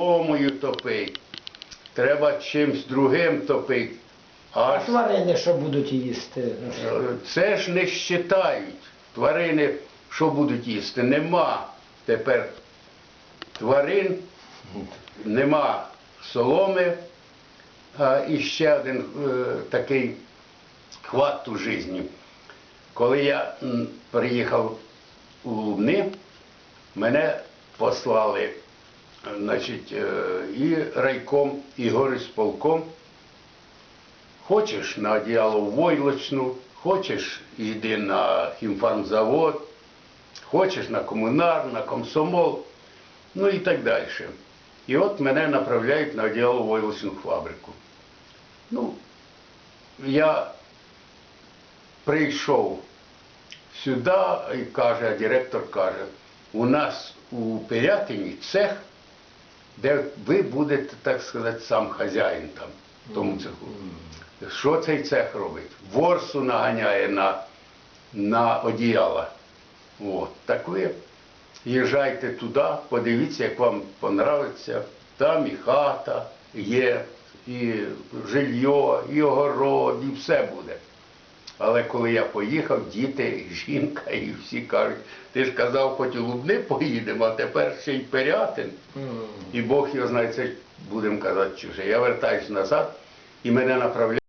соломою топити, треба чимсь другим топити. А Аж тварини, що будуть їсти? Це ж не щитають. Тварини, що будуть їсти? Нема тепер тварин, нема соломи. А, і ще один е, такий хват у житті. Коли я м, приїхав у Лубни, мене послали значить, е, і райком, і горисполком. Хочеш на одіяло войлочну, хочеш йди на хімфармзавод, хочеш на комунар, на комсомол, ну і так далі. І от мене направляють на одіяло войлочну фабрику. Ну, я прийшов сюди і каже, директор каже, у нас у Пирятині цех, де ви будете, так сказати, сам хазяїн там, в тому цеху. Що цей цех робить? Ворсу наганяє на, на одіяла. От. Так ви їжджайте туди, подивіться, як вам понравиться. Там і хата є, і жилье, і огород, і все буде. Але коли я поїхав, діти, жінка і всі кажуть, ти ж казав, хоч у Лубни поїдемо, а тепер ще й Пирятин. І Бог його знає, це будемо казати чуже. Я вертаюся назад і мене направляють.